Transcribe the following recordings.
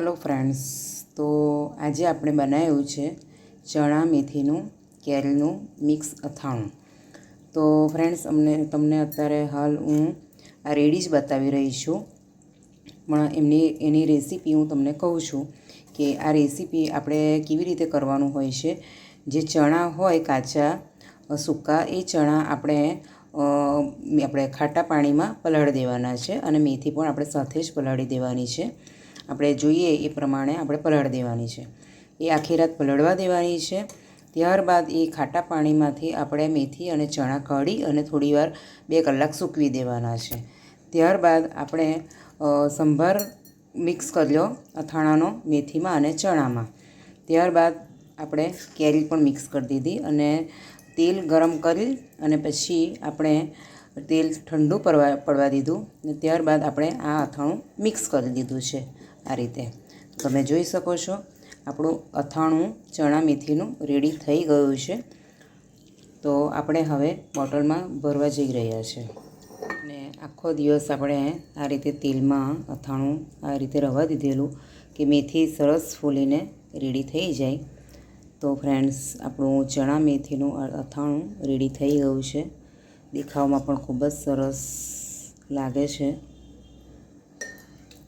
Hello friends તો આજે આપણે બનાવ્યું છે ચણા મેથીનું, કેરીનું મિક્સ અથાણું. તો ફ્રેન્ડ્સ અમને તમને અત્યારે હાલ હું આ રેડી જ બતાવી રહી છું. પણ એમની, એની રેસીપી હું તમને કહું છું કે આ રેસીપી આપણે કેવી રીતે કરવાનું હોય છે. જે ચણા હોય કાચા સૂકા, એ ચણા આપણે આપણે ખાટા પાણીમાં પલાળી દેવાના છે અને મેથી પણ આપણે સાથે જ પલાળી દેવાની છે. આપણે જોઈએ એ પ્રમાણે આપણે પલળ દેવાની છે. એ આખી રાત પલળવા દેવાની છે. ત્યારબાદ એ ખાટા પાણીમાંથી આપણે મેથી અને ચણા કાઢી અને થોડીવાર બે કલાક સૂકવી દેવાના છે. ત્યારબાદ આપણે સંભાર મિક્સ કરી લો અથાણાનો મેથીમાં અને ચણામાં. ત્યારબાદ આપણે કેરી પણ મિક્સ કરી દીધી અને તેલ ગરમ કરી અને પછી આપણે તેલ ઠંડુ પડવા પડવા દીધું ને ત્યારબાદ આપણે આ અથાણું મિક્સ કરી દીધું છે આ રીતે. તમે જોઈ શકો છો, આપણું અથાણું ચણા મેથીનું રેડી થઈ ગયું છે. તો આપણે હવે બોટલમાં ભરવા જઈ રહ્યા છે. અને આખો દિવસ આપણે આ રીતે તેલમાં અથાણું આ રીતે રવા દીધેલું કે મેથી સરસ ફૂલીને રેડી થઈ જાય. તો ફ્રેન્ડ્સ, આપણું ચણા મેથીનું અથાણું રેડી થઈ ગયું છે. દેખાવમાં પણ ખૂબ જ સરસ લાગે છે.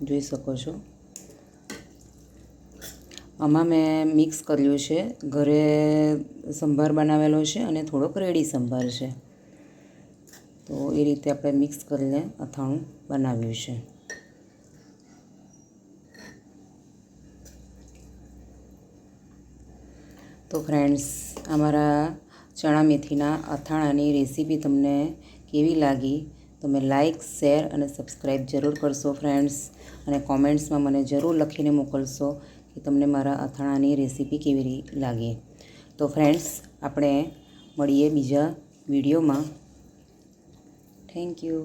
જોઈ શકો છો. આમાં મેં મિક્સ કર્યું છે. ઘરે સંભાર બનાવેલો છે અને થોડોક રેડી સંભાર છે. તો એ રીતે આપણે મિક્સ કરીને અથાણું બનાવ્યું છે. તો ફ્રેન્ડ્સ, અમારા ચણા મેથીના અથાણાની રેસીપી તમને કેવી લાગી? તમે લાઈક શેર અને સબસ્ક્રાઈબ જરૂર કરશો ફ્રેન્ડ્સ અને કોમેન્ટ્સમાં મને જરૂર લખીને મોકલશો કે તમને મારા અથાણાની રેસીપી કેવી લાગી. તો ફ્રેન્ડ્સ આપણે મળીએ બીજા વિડીયોમાં. Thank you